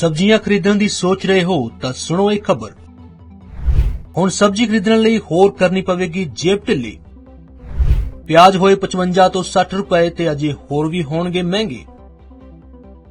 ਸਬਜ਼ੀਆਂ ਖਰੀਦਣ ਦੀ ਸੋਚ ਰਹੇ ਹੋ ਤਾਂ ਸੁਣੋ ਇਹ ਖਬਰ। ਹੁਣ ਸਬਜ਼ੀ ਖਰੀਦਣ ਲਈ ਹੋਰ ਕਰਨੀ ਪਵੇਗੀ ਜੇਬ ਢਿੱਲੀ। ਪਿਆਜ਼ ਹੋਏ 55 ਤੋਂ 60 ਰੁਪਏ ਤੇ ਅਜੇ ਹੋਰ ਵੀ ਹੋਣਗੇ ਮਹਿੰਗੇ।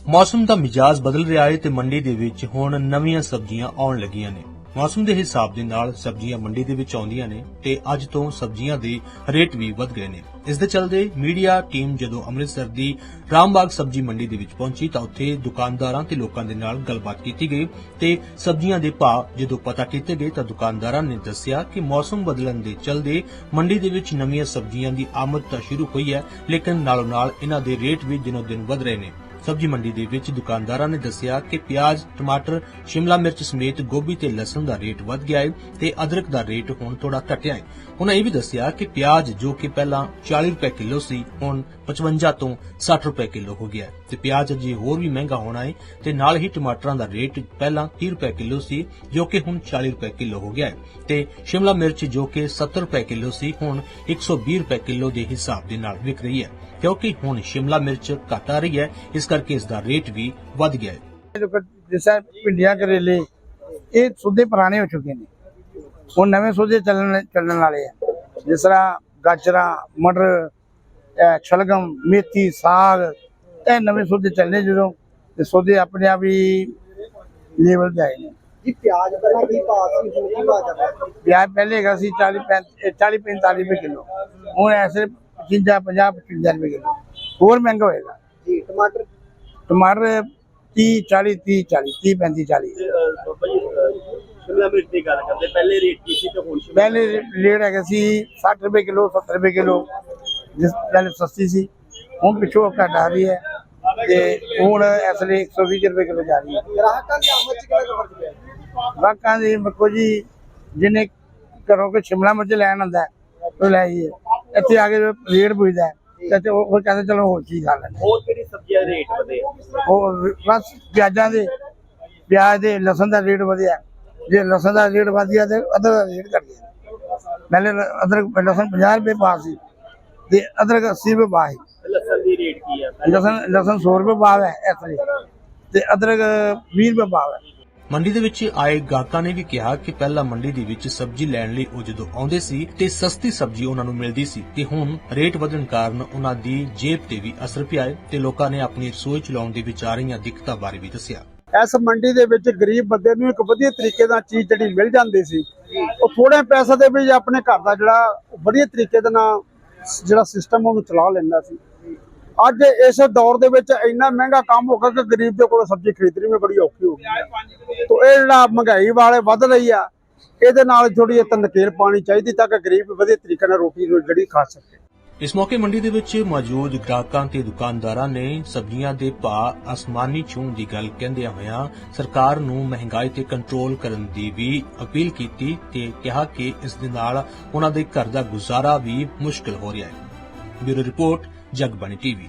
ਮੌਸਮ ਦਾ ਮਿਜਾਜ਼ ਬਦਲ ਰਿਹਾ ਹੈ ਤੇ ਮੰਡੀ ਦੇ ਵਿੱਚ ਹੁਣ ਨਵੀਆਂ ਸਬਜ਼ੀਆਂ ਆਉਣ ਲੱਗੀਆਂ ਨੇ। ਮੌਸਮ ਦੇ ਹਿਸਾਬ ਦੇ ਨਾਲ ਸਬਜ਼ੀਆਂ ਮੰਡੀ ਦੇ ਵਿੱਚ ਆਉਂਦੀਆਂ ਨੇ ਤੇ ਅੱਜ ਤੋਂ ਸਬਜ਼ੀਆਂ ਦੇ ਰੇਟ ਵੀ ਵਧ ਗਏ ਨੇ। ਇਸ ਦੇ ਚਲਦੇ ਮੀਡੀਆ ਟੀਮ ਜਦੋਂ ਅੰਮ੍ਰਿਤਸਰ ਦੀ ਰਾਮਬਾਗ ਸਬਜ਼ੀ ਮੰਡੀ ਦੇ ਵਿੱਚ ਪਹੁੰਚੀ ਤਾਂ ਉੱਥੇ ਦੁਕਾਨਦਾਰਾਂ ਤੇ ਲੋਕਾਂ ਦੇ ਨਾਲ ਗੱਲਬਾਤ ਕੀਤੀ ਗਈ ਤੇ ਸਬਜ਼ੀਆਂ ਦੇ ਭਾਅ ਜਦੋਂ ਪਤਾ ਕੀਤੇ ਗਏ ਤਾਂ ਦੁਕਾਨਦਾਰਾਂ ਨੇ ਦੱਸਿਆ ਕਿ ਮੌਸਮ ਬਦਲਣ ਦੇ ਚਲਦੇ ਮੰਡੀ ਦੇ ਵਿੱਚ ਨਵੀਆਂ ਸਬਜ਼ੀਆਂ ਦੀ ਆਮਦ ਤਾਂ ਸ਼ੁਰੂ ਹੋਈ ਹੈ ਲੇਕਿਨ ਨਾਲੋਂ ਨਾਲ ਇਹਨਾਂ ਦੇ ਰੇਟ ਵੀ ਦਿਨੋ ਦਿਨ ਵਧ ਰਹੇ ਨੇ ਸਬਜ਼ੀ ਮੰਡੀ ਦੇ ਵਿੱਚ ਦੁਕਾਨਦਾਰਾਂ ਨੇ ਦੱਸਿਆ ਕਿ ਪਿਆਜ਼, ਟਮਾਟਰ, ਸ਼ਿਮਲਾ ਮਿਰਚ ਸਮੇਤ ਗੋਭੀ ਤੇ ਲਸਣ ਦਾ ਰੇਟ ਵਧ ਗਿਆ ਹੈ ਤੇ ਅਦਰਕ ਦਾ ਰੇਟ ਹੁਣ ਥੋੜਾ ਘਟਿਆ ਹੈ। ਉਹਨਾਂ ਇਹ ਵੀ ਦੱਸਿਆ ਕਿ ਪਿਆਜ਼ ਜੋ ਕਿ ਪਹਿਲਾਂ 40 ਰੁਪਏ ਕਿਲੋ ਸੀ ਹੁਣ 55 ਤੋਂ 60 ਰੁਪਏ ਕਿਲੋ ਹੋ ਗਿਆ ਤੇ ਪਿਆਜ਼ ਅਜੇ ਹੋਰ ਵੀ ਮਹਿੰਗਾ ਹੋਣਾ ਹੈ ਤੇ ਨਾਲ ਹੀ ਟਮਾਟਰਾਂ ਦਾ ਰੇਟ ਪਹਿਲਾਂ 30 ਰੁਪਏ ਕਿਲੋ ਸੀ ਜੋ ਕਿ ਹੁਣ 40 ਰੁਪਏ ਕਿਲੋ ਹੋ ਗਿਆ ਹੈ ਤੇ ਸ਼ਿਮਲਾ ਮਿਰਚ ਜੋ ਕਿ 70 ਰੁਪਏ ਕਿਲੋ ਸੀ ਹੁਣ 120 ਰੁਪਏ ਕਿਲੋ ਦੇ ਹਿਸਾਬ ਦੇ ਨਾਲ ਵਿਕ ਰਹੀ ਹੈ ਕਿਉਂਕਿ ਹੁਣ ਸ਼ਿਮਲਾ ਮਿਰਚ ਘਟ ਆ ਰਹੀ ਹੈ ਇਸ ਕਰਕੇ ਇਸ ਦਾ ਰੇਟ ਵੀ ਵੱਧ ਗਿਆ ਹੈ ਜੋ ਭਿੰਡੀਆਂ ਕਰੇਲੇ, ਇਹ ਸੁੱਧੇ ਪੁਰਾਣੇ ਹੋ ਚੁੱਕੇ ਨੇ। ਹੁਣ ਨਵੇਂ ਸੁੱਧੇ ਚੱਲਣ ਚੱਲਣ ਵਾਲੇ ਆ। ਜਿਸ ਤਰ੍ਹਾਂ ਗਾਜਰਾਂ ਮਟਰ ਇਹ ਸ਼ਲਗਮ ਮੇਥੀ ਸਾਗ ਇਹ ਨਵੇਂ ਸੁੱਧੇ ਚੱਲਨੇ ਜਦੋਂ ਤੇ ਸੁੱਧੇ ਆਪਣੇ ਆਪ ਹੀ ਲੈਵਲ ਤੇ ਆਏ ਨੇ। ਜੀ ਪਿਆਜ਼ ਪਹਿਲਾਂ ਕੀ ਭਾਅ ਸੀ ਹੁਣ ਕੀ ਭਾਅ ਚੱਲ ਰਿਹਾ? ਪਿਆਜ਼ ਪਹਿਲੇ ਹੈਗਾ ਸੀ 40 40 45 ਰੁਪਏ ਕਿਲੋ ਹੁਣ ਐਸੇ 55 50 55 ਰੁਪਏ ਕਿਲੋ ਹੋਰ ਮਹਿੰਗਾ ਹੋਏਗਾ। ਜੀ ਟਮਾਟਰ? ਟਮਾਟਰ 30 40 30 40 30 35 40 ਬਾਬਾ ਜੀ ਸ਼ਿਮਲਾ ਮਿਰਚ ਦੀ ਗੱਲ ਕਰਦੇ? ਪਹਿਲੇ ਰੇਟ ਕੀ ਸੀ ਤੇ ਹੁਣ ਸ਼ਿਮਲਾ ਪਹਿਲੇ ਰੇਟ ਹੈਗਾ ਸੀ 60 ਰੁਪਏ ਕਿਲੋ 70 ਰੁਪਏ ਕਿਲੋ ਜਿਸ ਪਹਿਲੇ ਸਸਤੀ ਸੀ। ਹੁਣ ਪਿੱਛੋਂ ਘਟ ਆ ਰਹੀ ਹੈ ਤੇ ਹੁਣ ਇਸ ਲਈ 120 ਰੁਪਏ ਕਿਲੋ ਜਾ ਰਹੀ ਹੈ। ਗ੍ਰਾਹਕਾਂ ਦੀ ਆਮਦ ਚ ਕਿੰਨਾ ਕੁ ਫ਼ਰਕ ਪਿਆ? ਬਾਕਾਂ ਦੀ ਮੱਕੋ ਜੀ ਜਿਹਨੇ ਘਰੋਂ ਕੋਈ ਸ਼ਿਮਲਾ ਮਿਰਚ ਲੈਣ ਆਉਂਦਾ ਹੈ, ਉਹ ਲੈ ਆਈਏ। ਇੱਥੇ ਆ ਕੇ ਰੇਟ ਪੁੱਛਦਾ ਤੇ ਉਹ ਕਹਿੰਦੇ ਚਲੋ ਹੋਰ ਚੀਜ਼ ਖਾ ਲੈਂਦੇ ਹੋਰ ਕਿਹੜੀ ਸਬਜ਼ੀਆਂ ਦੇ ਰੇਟ ਵਧੇ। ਉਹ ਬਸ ਪਿਆਜ਼ਾਂ ਦੇ ਪਿਆਜ਼ ਦੇ ਲਸਣ ਦਾ ਰੇਟ ਵਧਿਆ। ਜੇ ਲਸਣ ਦਾ ਰੇਟ ਵਧ ਗਿਆ ਤੇ ਅਦਰਕ ਦਾ ਰੇਟ ਘਟ ਗਿਆ। ਪਹਿਲੇ ਅਦਰਕ ਲਸਣ 50 ਰੁਪਏ ਪਾ ਸੀ ਤੇ ਅਦਰਕ 80 ਰੁਪਏ ਪਾ ਸੀ। ਤੇ ਲਸਣ ਦੀ ਰੇਟ ਕੀ ਆ? ਲਸਣ ਲਸਣ 100 ਰੁਪਏ ਪਾ ਹੈ ਇਸ ਲਈ। ਤੇ ਅਦਰਕ 20 ਰੁਪਏ ਪਾ ਹੈ ਮੰਡੀ ਦੇ ਵਿੱਚ ਆਏ ਗਾਹਕਾਂ ਨੇ ਵੀ ਕਿਹਾ ਕਿ ਪਹਿਲਾਂ ਮੰਡੀ ਦੇ ਵਿੱਚ ਸਬਜ਼ੀ ਲੈਣ ਲਈ ਉਹ ਜਦੋਂ ਆਉਂਦੇ ਸੀ ਤੇ ਸਸਤੀ ਸਬਜ਼ੀ ਉਹਨਾਂ ਨੂੰ ਮਿਲਦੀ ਸੀ ਤੇ ਹੁਣ ਰੇਟ ਵਧਣ ਕਾਰਨ ਉਹਨਾਂ ਦੀ ਜੇਬ ਤੇ ਵੀ ਅਸਰ ਪਿਆ ਹੈ ਤੇ ਲੋਕਾਂ ਨੇ ਆਪਣੀ ਰਸੋਈ ਚਲਾਉਣ ਦੇ ਵਿੱਚ ਆ ਰਹੀਆਂ ਦਿੱਕਤਾਂ ਬਾਰੇ ਵੀ ਦੱਸਿਆ। ਇਸ ਮੰਡੀ ਦੇ ਵਿੱਚ ਗਰੀਬ ਬੰਦੇ ਨੂੰ ਇੱਕ ਵਧੀਆ ਤਰੀਕੇ ਨਾਲ ਚੀਜ਼ ਜਿਹੜੀ ਮਿਲ ਜਾਂਦੀ ਸੀ, ਉਹ ਥੋੜੇ ਪੈਸੇ ਦੇ ਵਿੱਚ ਆਪਣੇ ਘਰ ਦਾ ਜਿਹੜਾ ਵਧੀਆ ਤਰੀਕੇ ਦੇ ਨਾਲ ਜਿਹੜਾ ਸਿਸਟਮ ਉਹਨੂੰ ਚਲਾ ਲੈਂਦਾ ਸੀ। ਅੱਜ ਇਸ ਦੌਰ ਦੇ ਵਿੱਚ ਇੰਨਾ ਮਹਿੰਗਾ ਕੰਮ ਹੋ ਗਿਆ ਕਿ ਗਰੀਬ ਦੇ ਕੋਲ ਸਬਜ਼ੀ ਖਰੀਦਣੀ ਵੀ ਬੜੀ ਔਖੀ ਹੋ ਗਈ। ਹੈ ਇਹ ਜਿਹੜਾ ਮਹਿੰਗਾਈ ਵਾਲੇ ਵੱਧ ਰਹੀ ਆ, ਇਹਦੇ ਨਾਲ ਥੋੜੀ ਜਿਹੀ ਤਨਕੇਲ ਪਾਣੀ ਚਾਹੀਦੀ ਤਾਂ ਕਿ ਗਰੀਬ ਵਧੀਆ ਤਰੀਕੇ ਨਾਲ ਰੋਟੀ ਜਿਹੜੀ ਖਾ ਸਕੇ। ਇਸ ਮੌਕੇ ਮੰਡੀ ਦੇ ਵਿੱਚ ਮੌਜੂਦ ਗ੍ਰਾਹਕਾਂ ਤੇ ਦੁਕਾਨਦਾਰਾਂ ਨੇ ਸਬਜ਼ੀਆਂ ਦੇ ਭਾਅ ਅਸਮਾਨੀ ਛੂਹਣ ਦੀ ਗੱਲ ਕਹਿੰਦਿਆਂ ਹੋਇਆਂ ਸਰਕਾਰ ਨੂੰ ਮਹਿੰਗਾਈ ਤੇ ਕੰਟਰੋਲ ਕਰਨ ਦੀ ਵੀ ਅਪੀਲ ਕੀਤੀ ਤੇ ਕਿਹਾ ਕਿ ਇਸ ਦੇ ਨਾਲ ਉਹਨਾਂ ਦੇ ਘਰ ਦਾ ਗੁਜ਼ਾਰਾ ਵੀ ਮੁਸ਼ਕਲ ਹੋ ਰਿਹਾ ਹੈ। Bureau report, Jagbani TV.